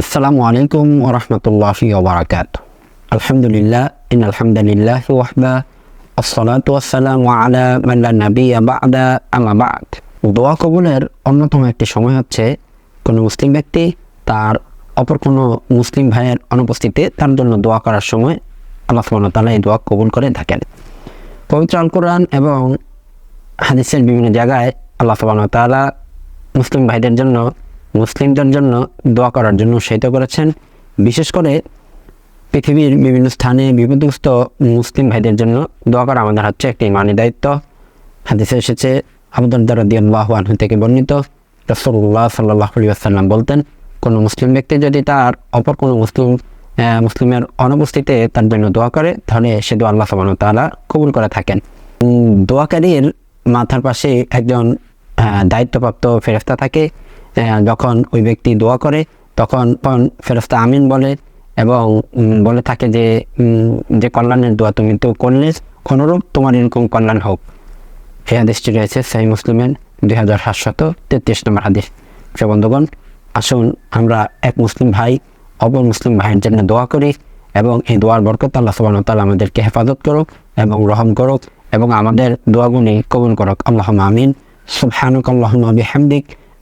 আসসালামু আলাইকুম ওরহমতুল্লাহি ওবরাকাত আলহামদুলিল্লাহ ইন আলহামদুলিল্লাহ ওয়াহদা, আসসালাতু ওয়াসসালামু আলা মান লা নাবিয়্যা বা'দা, আম্মা বা'দ। দোয়া কবুলের অন্যতম একটি সময় হচ্ছে, কোনো মুসলিম ব্যক্তি তার অপর কোনো মুসলিম ভাইয়ের অনুপস্থিতিতে তার জন্য দোয়া করার সময় আল্লাহ ওয়া এই দোয়া কবুল করে থাকেন। পবিত্র আল কোরআন এবং হাদিসের বিভিন্ন জায়গায় আল্লাহ ওয়া মুসলিম ভাইদের জন্য মুসলিমদের জন্য দোয়া করার জন্য উৎসাহিত করেছেন। বিশেষ করে পৃথিবীর বিভিন্ন স্থানে বিপদগ্রস্ত মুসলিম ভাইদের জন্য দোয়া করা আমাদের হচ্ছে একটি মানি দায়িত্ব। হাদিসে এসেছে আবুদুল্লাহ রাদিয়াল্লাহু আনহু থেকে বর্ণিত, রাসূলুল্লাহ সাল্লাল্লাহু আলাইহি ওয়াসাল্লাম বলতেন, কোনো মুসলিম ব্যক্তি যদি তার অপর কোনো মুসলিম মুসলিমের অনুপস্থিতিতে তার জন্য দোয়া করে, তাহলে সে দোয়া আল্লাহ ওয়া তাআলা কবুল করে থাকেন। দোয়াকারীর মাথার পাশে একজন দায়িত্বপ্রাপ্ত ফেরেস্তা থাকে। যখন ওই ব্যক্তি দোয়া করে, তখন ফেরেস্তা আমিন বলে এবং বলে থাকে যে যে কল্যাণের দোয়া তুমি তো করলে কোনোরূপ তোমার এরকম কল্যাণ হোক। এই হাদিসটি রয়েছে সেই মুসলিমের দুই হাজার সাতশত তেত্রিশ নম্বর হাদিস। প্রিয় বন্ধুগণ, আসুন আমরা এক মুসলিম ভাই, অপর মুসলিম ভাইয়ের জন্য দোয়া করি এবং এই দোয়ার বরকত আল্লাহ সুবহানাহু ওয়া তাআলা আমাদেরকে হেফাজত করুক এবং রহম করুক এবং আমাদের দোয়াগুলি কবুল করুক। আল্লাহ আমিন। সুবহানুক আল্লাহুম্মা বিহামদিক।